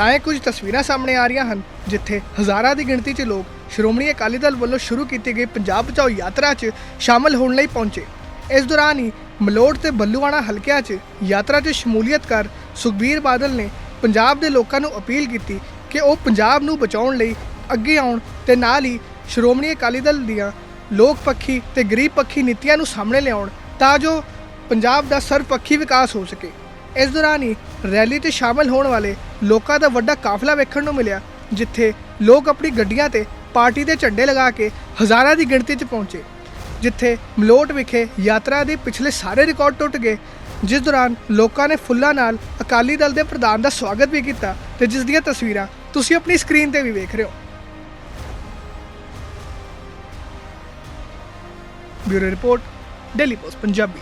ਤਾਂ ਇਹ ਕੁਝ ਤਸਵੀਰਾਂ ਸਾਹਮਣੇ ਆ ਰਹੀਆਂ ਹਨ, ਜਿੱਥੇ ਹਜ਼ਾਰਾਂ ਦੀ ਗਿਣਤੀ 'ਚ ਲੋਕ ਸ਼੍ਰੋਮਣੀ ਅਕਾਲੀ ਦਲ ਵੱਲੋਂ ਸ਼ੁਰੂ ਕੀਤੀ ਗਈ ਪੰਜਾਬ ਬਚਾਓ ਯਾਤਰਾ 'ਚ ਸ਼ਾਮਲ ਹੋਣ ਲਈ ਪਹੁੰਚੇ। ਇਸ ਦੌਰਾਨ ਹੀ ਮਲੋਟ ਤੇ ਬੱਲੂਆਣਾ ਹਲਕਿਆਂ 'ਚ ਯਾਤਰਾ 'ਚ ਸ਼ਮੂਲੀਅਤ ਕਰ ਸੁਖਬੀਰ ਬਾਦਲ ਨੇ ਪੰਜਾਬ ਦੇ ਲੋਕਾਂ ਨੂੰ ਅਪੀਲ ਕੀਤੀ ਕਿ ਉਹ ਪੰਜਾਬ ਨੂੰ ਬਚਾਉਣ ਲਈ ਅੱਗੇ ਆਉਣ ਤੇ ਨਾਲ ਹੀ ਸ਼੍ਰੋਮਣੀ ਅਕਾਲੀ ਦਲ ਦੀਆਂ ਲੋਕ ਪੱਖੀ ਤੇ ਗਰੀਬ ਪੱਖੀ ਨੀਤੀਆਂ ਨੂੰ ਸਾਹਮਣੇ ਲਿਆਉਣ ਤਾਂ ਜੋ ਪੰਜਾਬ ਦਾ ਸਰਵਪੱਖੀ ਵਿਕਾਸ ਹੋ ਸਕੇ। ਇਸ ਦੌਰਾਨ ਹੀ ਰੈਲੀ 'ਚ ਸ਼ਾਮਲ ਹੋਣ ਵਾਲੇ ਲੋਕਾਂ ਦਾ ਵੱਡਾ ਕਾਫਲਾ ਵੇਖਣ ਨੂੰ ਮਿਲਿਆ, ਜਿੱਥੇ ਲੋਕ ਆਪਣੀ ਗੱਡੀਆਂ ਤੇ ਪਾਰਟੀ ਦੇ ਝੰਡੇ ਲਗਾ ਕੇ ਹਜ਼ਾਰਾਂ ਦੀ ਗਿਣਤੀ 'ਚ ਪਹੁੰਚੇ, ਜਿੱਥੇ ਮਲੋਟ ਵਿਖੇ ਯਾਤਰਾ ਦੇ ਪਿਛਲੇ ਸਾਰੇ ਰਿਕਾਰਡ ਟੁੱਟ ਗਏ, ਜਿਸ ਦੌਰਾਨ ਲੋਕਾਂ ਨੇ ਫੁੱਲਾਂ ਨਾਲ ਅਕਾਲੀ ਦਲ ਦੇ ਪ੍ਰਧਾਨ ਦਾ ਸਵਾਗਤ ਵੀ ਕੀਤਾ ਤੇ ਜਿਸ ਦੀਆਂ ਤਸਵੀਰਾਂ ਤੁਸੀਂ ਆਪਣੀ ਸਕਰੀਨ ਤੇ ਵੀ ਵੇਖ ਰਹੇ ਹੋ। Bureau report, Daily Post Punjabi.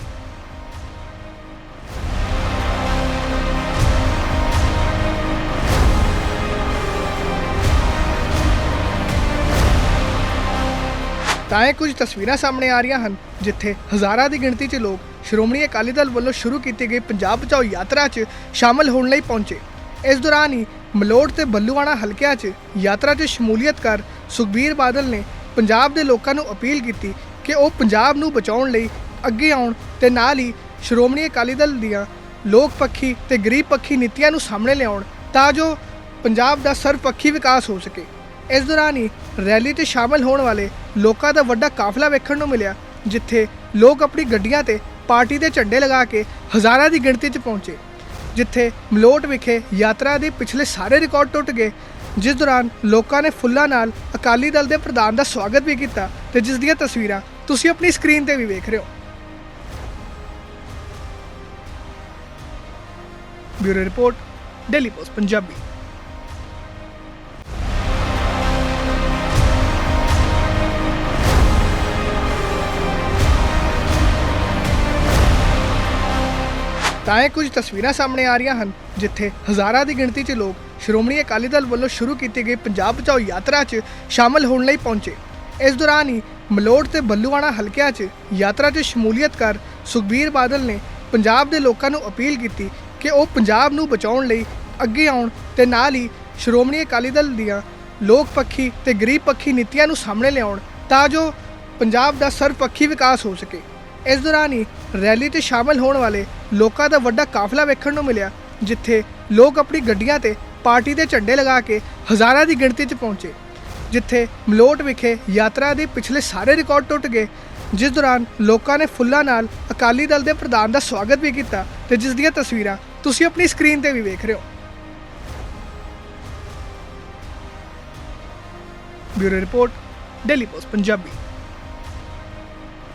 ਤਾਂ ਇਹ ਕੁਝ ਤਸਵੀਰਾਂ ਸਾਹਮਣੇ ਆ ਰਹੀਆਂ ਹਨ, ਜਿੱਥੇ ਹਜ਼ਾਰਾਂ ਦੀ ਗਿਣਤੀ 'ਚ ਲੋਕ ਸ਼੍ਰੋਮਣੀ ਅਕਾਲੀ ਦਲ ਵੱਲੋਂ ਸ਼ੁਰੂ ਕੀਤੀ ਗਈ ਪੰਜਾਬ ਬਚਾਓ ਯਾਤਰਾ 'ਚ ਸ਼ਾਮਲ ਹੋਣ ਲਈ ਪਹੁੰਚੇ। ਇਸ ਦੌਰਾਨ ਹੀ ਮਲੋੜ ਤੇ ਬੱਲੂਆਣਾ ਹਲਕਿਆਂ 'ਚ ਯਾਤਰਾ 'ਚ ਸ਼ਮੂਲੀਅਤ ਕਰ ਸੁਖਬੀਰ ਬਾਦਲ ਨੇ ਪੰਜਾਬ ਦੇ ਲੋਕਾਂ ਨੂੰ ਅਪੀਲ ਕੀਤੀ ਕਿ ਉਹ ਪੰਜਾਬ ਨੂੰ ਬਚਾਉਣ ਲਈ ਅੱਗੇ ਆਉਣ ਤੇ ਨਾਲ ਹੀ ਸ਼੍ਰੋਮਣੀ ਅਕਾਲੀ ਦਲ ਦੀਆਂ ਲੋਕ ਪੱਖੀ ਤੇ ਗਰੀਬ ਪੱਖੀ ਨੀਤੀਆਂ ਨੂੰ ਸਾਹਮਣੇ ਲਿਆਉਣ ਤਾਂ ਜੋ ਪੰਜਾਬ ਦਾ ਸਰਵਪੱਖੀ ਵਿਕਾਸ ਹੋ ਸਕੇ। ਇਸ ਦੌਰਾਨ ਹੀ ਰੈਲੀ 'ਚ ਸ਼ਾਮਲ ਹੋਣ ਵਾਲੇ ਲੋਕਾਂ ਦਾ ਵੱਡਾ ਕਾਫਲਾ ਵੇਖਣ ਨੂੰ ਮਿਲਿਆ, ਜਿੱਥੇ ਲੋਕ ਆਪਣੀ ਗੱਡੀਆਂ ਤੇ ਪਾਰਟੀ ਦੇ ਝੰਡੇ ਲਗਾ ਕੇ ਹਜ਼ਾਰਾਂ ਦੀ ਗਿਣਤੀ 'ਚ ਪਹੁੰਚੇ, ਜਿੱਥੇ ਮਲੋਟ ਵਿਖੇ ਯਾਤਰਾ ਦੇ ਪਿਛਲੇ ਸਾਰੇ ਰਿਕਾਰਡ ਟੁੱਟ ਗਏ, ਜਿਸ ਦੌਰਾਨ ਲੋਕਾਂ ਨੇ ਫੁੱਲਾਂ ਨਾਲ ਅਕਾਲੀ ਦਲ ਦੇ ਪ੍ਰਧਾਨ ਦਾ ਸਵਾਗਤ ਵੀ ਕੀਤਾ ਤੇ ਜਿਸ ਦੀਆਂ ਤਸਵੀਰਾਂ ਤੁਸੀਂ ਆਪਣੀ ਸਕਰੀਨ ਤੇ ਵੀ ਵੇਖ ਰਹੇ ਹੋ। Bureau report, Daily Post, Punjabi. ਤਾਂ ਇਹ ਕੁਝ ਤਸਵੀਰਾਂ ਸਾਹਮਣੇ ਆ ਰਹੀਆਂ ਹਨ, ਜਿੱਥੇ ਹਜ਼ਾਰਾਂ ਦੀ ਗਿਣਤੀ 'ਚ ਲੋਕ ਸ਼੍ਰੋਮਣੀ ਅਕਾਲੀ ਦਲ ਵੱਲੋਂ ਸ਼ੁਰੂ ਕੀਤੀ ਗਈ ਪੰਜਾਬ ਬਚਾਓ ਯਾਤਰਾ 'ਚ ਸ਼ਾਮਲ ਹੋਣ ਲਈ ਪਹੁੰਚੇ। ਇਸ ਦੌਰਾਨ ਹੀ ਮਲੋੜ ਤੇ ਬੱਲੂਆਣਾ ਹਲਕਿਆਂ 'ਚ ਯਾਤਰਾ 'ਚ ਸ਼ਮੂਲੀਅਤ ਕਰ ਸੁਖਬੀਰ ਬਾਦਲ ਨੇ ਪੰਜਾਬ ਦੇ ਲੋਕਾਂ ਨੂੰ ਅਪੀਲ ਕੀਤੀ ਕਿ ਉਹ ਪੰਜਾਬ ਨੂੰ ਬਚਾਉਣ ਲਈ ਅੱਗੇ ਆਉਣ ਤੇ ਨਾਲ ਹੀ ਸ਼੍ਰੋਮਣੀ ਅਕਾਲੀ ਦਲ ਦੀਆਂ ਲੋਕ ਪੱਖੀ ਤੇ ਗਰੀਬ ਪੱਖੀ ਨੀਤੀਆਂ ਨੂੰ ਸਾਹਮਣੇ ਲਿਆਉਣ ਤਾਂ ਜੋ ਪੰਜਾਬ ਦਾ ਸਰਵਪੱਖੀ ਵਿਕਾਸ ਹੋ ਸਕੇ। ਇਸ ਦੌਰਾਨ ਹੀ ਰੈਲੀ 'ਚ ਸ਼ਾਮਲ ਹੋਣ ਵਾਲੇ ਲੋਕਾਂ ਦਾ ਵੱਡਾ ਕਾਫਲਾ ਵੇਖਣ ਨੂੰ ਮਿਲਿਆ, ਜਿੱਥੇ ਲੋਕ ਆਪਣੀ ਗੱਡੀਆਂ ਤੇ ਪਾਰਟੀ ਦੇ ਝੰਡੇ ਲਗਾ ਕੇ ਹਜ਼ਾਰਾਂ ਦੀ ਗਿਣਤੀ 'ਚ ਪਹੁੰਚੇ, ਜਿੱਥੇ ਮਲੋਟ ਵਿਖੇ ਯਾਤਰਾ ਦੇ ਪਿਛਲੇ ਸਾਰੇ ਰਿਕਾਰਡ ਟੁੱਟ ਗਏ, ਜਿਸ ਦੌਰਾਨ ਲੋਕਾਂ ਨੇ ਫੁੱਲਾਂ ਨਾਲ ਅਕਾਲੀ ਦਲ ਦੇ ਪ੍ਰਧਾਨ ਦਾ ਸਵਾਗਤ ਵੀ ਕੀਤਾ ਤੇ ਜਿਸ ਦੀਆਂ ਤਸਵੀਰਾਂ ਤੁਸੀਂ ਆਪਣੀ ਸਕਰੀਨ ਤੇ ਵੀ ਵੇਖ ਰਹੇ ਹੋ। Bureau report, Daily Post Punjabi.